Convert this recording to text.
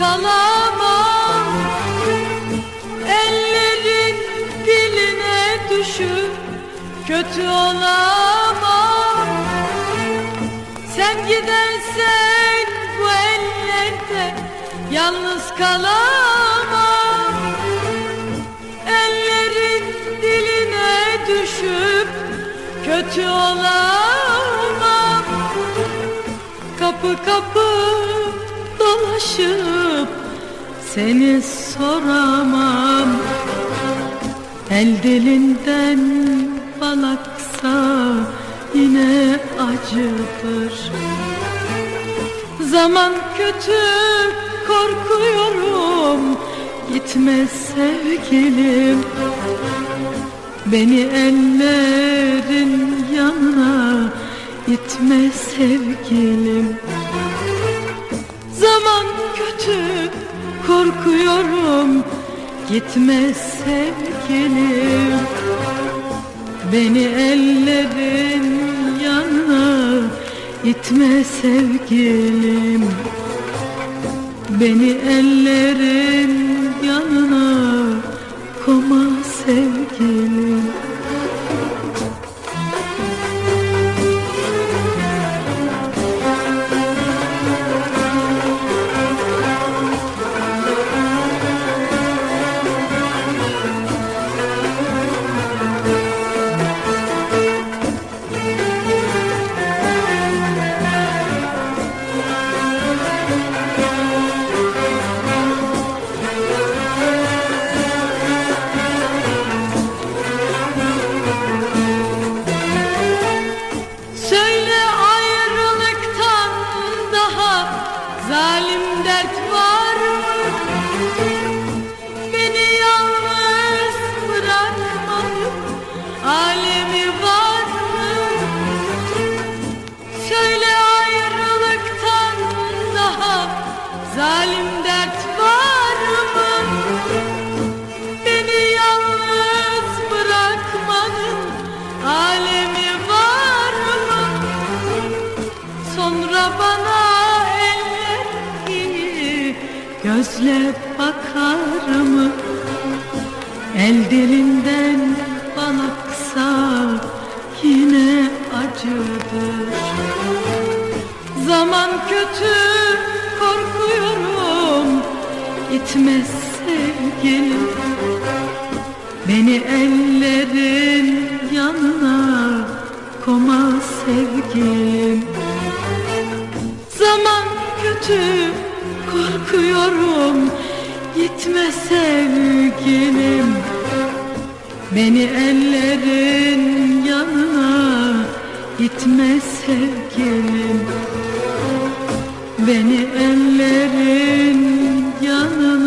kalamam. Ellerin diline düşüp kötü olamam. Sen gidersen bu ellerde yalnız kalamam. Ellerin diline düşüp kötü olamam. Kapı kapı dolaşıp seni soramam. El dilinden bal aksa yine acıdır. Zaman kötü korkuyorum. Gitme sevgilim. Beni ellerin yanına itme sevgilim korkuyorum. Gitme sevgilim Beni ellerin yanına itme sevgilim Beni ellerin yanına Söyle ayrılıktan daha zalim dert var mı? Beni yalnız bırakmanın alemi var mı? Sonra bana eller gibi gözle bakar mı? El dilinden bal aksa acıdır. Zaman kötü korkuyorum. Gitme sevgilim. Beni ellerin yanına koma sevgilim. Zaman kötü korkuyorum. Gitme sevgilim. Beni ellerin yanına gitme sevgilim. Beni ellerin yanına